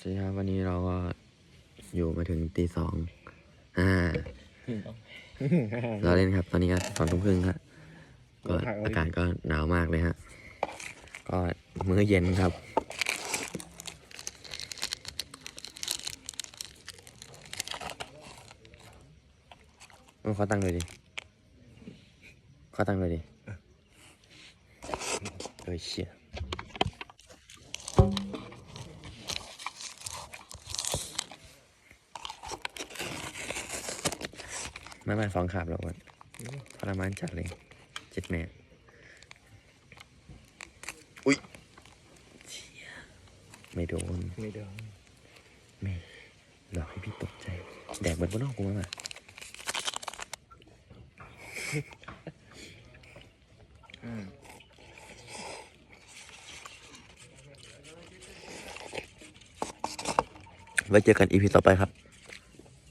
สวัสดีครับวันนี้เราก็อยู่มาถึงตีสองอ่าเราเล่นครับ ตอนนี้ก็สองทุ่มครึ่งครับก็อากาศก็หนาวมากเลยฮะ ก็มื้อเย็นครับเอาขอตั้งเลยดิ ขอตั้งเลยดิเอ้ยเชี่ย ไม่มาสองขาบแล้ววันทรมานจัดเลยเจ็ดแม่อุ้ยเชี่ยไม่โดน ไม่เดินแม่หลอกให้พี่ตกใจ แดกเหมือนบนนอกกูมั้งอะอืมไว้เจอกันอีพีต่อไปครับ